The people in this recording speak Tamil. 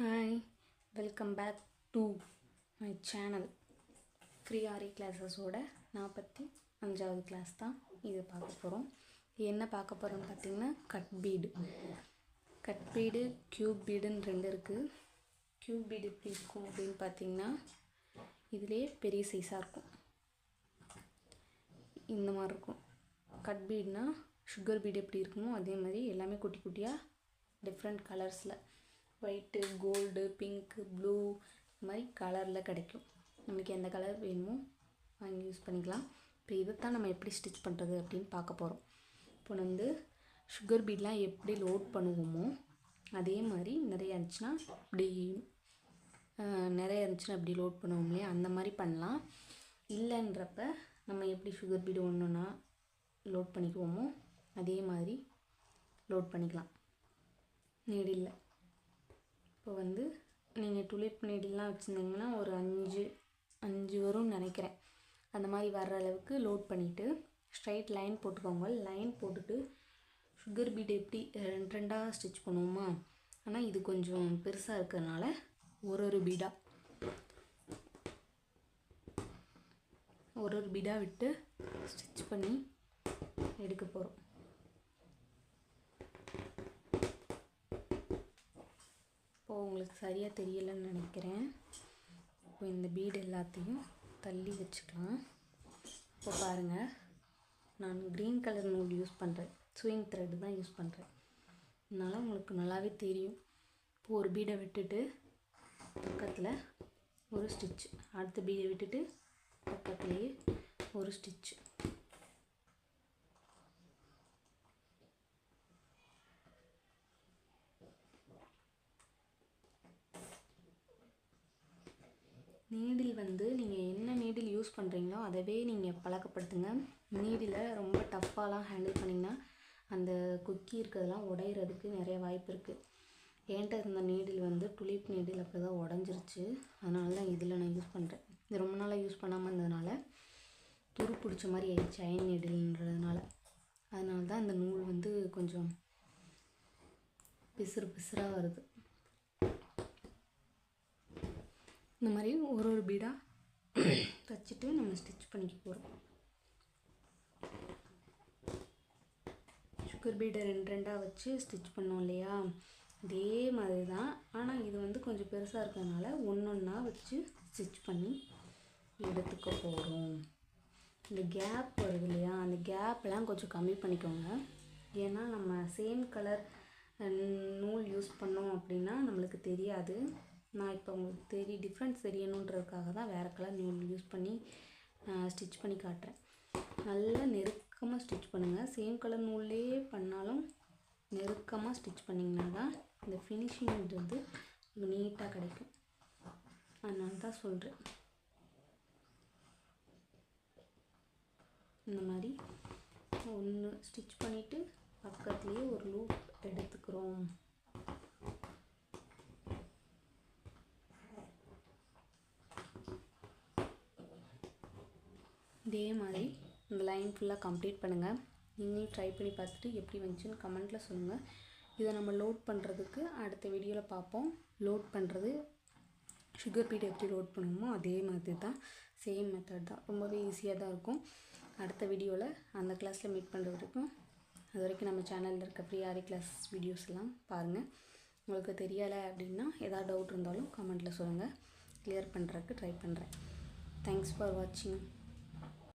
Hi welcome back to my channel free Aari கிளாஸஸோட நாற்பத்தி அஞ்சாவது கிளாஸ் தான் இது பார்க்க போகிறோம் என்ன பார்க்க போகிறோம்னு பார்த்தீங்கன்னா cut bead cut bead cube பீடுன்னு ரெண்டு இருக்குது க்யூப் பீடு எப்படி இருக்கும் அப்படின்னு பார்த்தீங்கன்னா இதிலே பெரிய சைஸாக இருக்கும். இந்த மாதிரி இருக்கும். கட் பீடுனா சுகர் பீடு எப்படி இருக்குமோ அதே மாதிரி எல்லாமே குட்டி குட்டியாக டிஃப்ரெண்ட் கலர்ஸில் ஒயிட்டு கோல்டு பிங்க்கு ப்ளூ இந்த மாதிரி கலரில் கிடைக்கும். நம்மளுக்கு எந்த கலர் வேணுமோ வாங்கி யூஸ் பண்ணிக்கலாம். இப்போ இதைத்தான் நம்ம எப்படி ஸ்டிச் பண்ணுறது அப்படின்னு பார்க்க போகிறோம் இப்போ வந்து சுகர் பீட்லாம் எப்படி லோட் பண்ணுவோமோ அதே மாதிரி நிறைய இருந்துச்சுன்னா இப்படி நிறைய இருந்துச்சுன்னா அப்படி லோட் பண்ணுவோம் இல்லையா? அந்த மாதிரி பண்ணலாம். இல்லைன்றப்ப நம்ம எப்படி சுகர் பீடு ஒன்றுனா லோட் பண்ணிக்குவோமோ அதே மாதிரி லோட் பண்ணிக்கலாம். நீடில்லை இப்போ வந்து நீங்கள் டுலிப் நீடில்லாம் வச்சுருந்தீங்கன்னா ஒரு அஞ்சு அஞ்சு வரும்னு நினைக்கிறேன். அந்த மாதிரி வர்ற அளவுக்கு லோட் பண்ணிவிட்டு ஸ்ட்ரைட் லைன் போட்டுக்கோங்க. லைன் போட்டுட்டு சுகர் பீட் எப்படி ரெண்டு ரெண்டாக ஸ்டிச் பண்ணுவோமா? ஆனால் இது கொஞ்சம் பெருசாக இருக்கிறதுனால ஒரு ஒரு பீடாக ஒரு ஒரு பீடாக விட்டு ஸ்டிச் பண்ணி எடுக்க போகிறோம் உங்களுக்கு சரியாக தெரியலைன்னு நினைக்கிறேன். இப்போ இந்த பீடு எல்லாத்தையும் தள்ளி வச்சுக்கலாம். இப்போ பாருங்கள் நான் க்ரீன் கலர் நூல் யூஸ் பண்ணுறேன் ஸ்விங் த்ரெட் தான் யூஸ் பண்ணுறேன் அதனால் உங்களுக்கு நல்லாவே தெரியும். இப்போ ஒரு பீடை விட்டுட்டு பக்கத்தில் ஒரு ஸ்டிச் அடுத்த பீடை விட்டுட்டு பக்கத்துலேயே ஒரு ஸ்டிச் நீடில் வந்து நீங்கள் என்ன நீடில் யூஸ் பண்ணுறீங்களோ அதவே நீங்கள் பழக்கப்படுத்துங்க. நீடில் ரொம்ப டஃப்பாலாம் ஹேண்டில் பண்ணிங்கன்னா அந்த குக்கி இருக்கிறதெல்லாம் உடையிறதுக்கு நிறைய வாய்ப்பு இருக்குது என்கிட்ட இருந்த நீடில் வந்து டுலிப் நீடில் அப்படி தான் உடஞ்சிருச்சு. அதனால தான் இதில் நான் யூஸ் பண்ணுறேன் இது ரொம்ப நாளாக யூஸ் பண்ணாமல் இருந்ததுனால துரு பிடிச்ச மாதிரி ஆயிடுச்சு அயன் நீடில்ன்றதுனால. அதனால தான் இந்த நூல் வந்து கொஞ்சம் பிசுறு பிசுறாக வருது. இந்த மாதிரி ஒரு ஒரு பீடாக தச்சுட்டு நம்ம ஸ்டிச் பண்ணிக்க போகிறோம் சுகர் பீடை ரெண்டு ரெண்டாக வச்சு ஸ்டிச் பண்ணோம் இல்லையா? இதே மாதிரி தான் ஆனால் இது வந்து கொஞ்சம் பெருசாக இருக்கிறதுனால ஒன்று ஒன்றா வச்சு ஸ்டிச் பண்ணி எடுத்துக்க போகிறோம் இந்த கேப் வருது இல்லையா? அந்த கேப்லாம் கொஞ்சம் கம்மி பண்ணிக்கோங்க. ஏன்னா நம்ம சேம் கலர் நூல் யூஸ் பண்ணோம் அப்படின்னா நம்மளுக்கு தெரியாது. நான் இப்போ உங்களுக்கு தெரிய டிஃப்ரென்ஸ் தெரியணுன்றதுக்காக தான் வேறு கலர் நூல் யூஸ் பண்ணி ஸ்டிச் பண்ணி காட்டுறேன். நல்லா நெருக்கமாக ஸ்டிச் பண்ணுங்கள் சேம் கலர் நூல்லையே பண்ணாலும் நெருக்கமாக ஸ்டிச் பண்ணிங்கன்னா தான் இந்த ஃபினிஷிங்கிறது நீட்டாக கிடைக்கும். அதனால தான் சொல்கிறேன் இந்த மாதிரி ஒன்று ஸ்டிச் பண்ணிவிட்டு பக்கத்துலேயே ஒரு லூப் எடுத்துக்கிறோம். இதே மாதிரி இந்த லைன் ஃபுல்லாக கம்ப்ளீட் பண்ணுங்கள் நீங்களும் ட்ரை பண்ணி பார்த்துட்டு எப்படி வந்துச்சுன்னு கமெண்ட்டில் சொல்லுங்கள் இதை நம்ம லோட் பண்ணுறதுக்கு அடுத்த வீடியோவில் பார்ப்போம். லோட் பண்ணுறது சுகர் பீட் எப்படி லோட் பண்ணுவோமோ அதே மாதிரி தான் சேம் மெத்தட் தான். ரொம்பவே ஈஸியாக தான் இருக்கும். அடுத்த வீடியோவில் அந்த கிளாஸில் மீட் பண்ணுற வரைக்கும். அது வரைக்கும் நம்ம சேனலில் இருக்க ஃப்ரீ ஆரி கிளாஸ் வீடியோஸ் எல்லாம் பாருங்கள் உங்களுக்கு தெரியலை அப்படின்னா எதாவது டவுட் இருந்தாலும் கமெண்ட்டில் சொல்லுங்கள் கிளியர் பண்ணுறதுக்கு ட்ரை பண்ணுறேன் தேங்க்ஸ் ஃபார் வாட்சிங்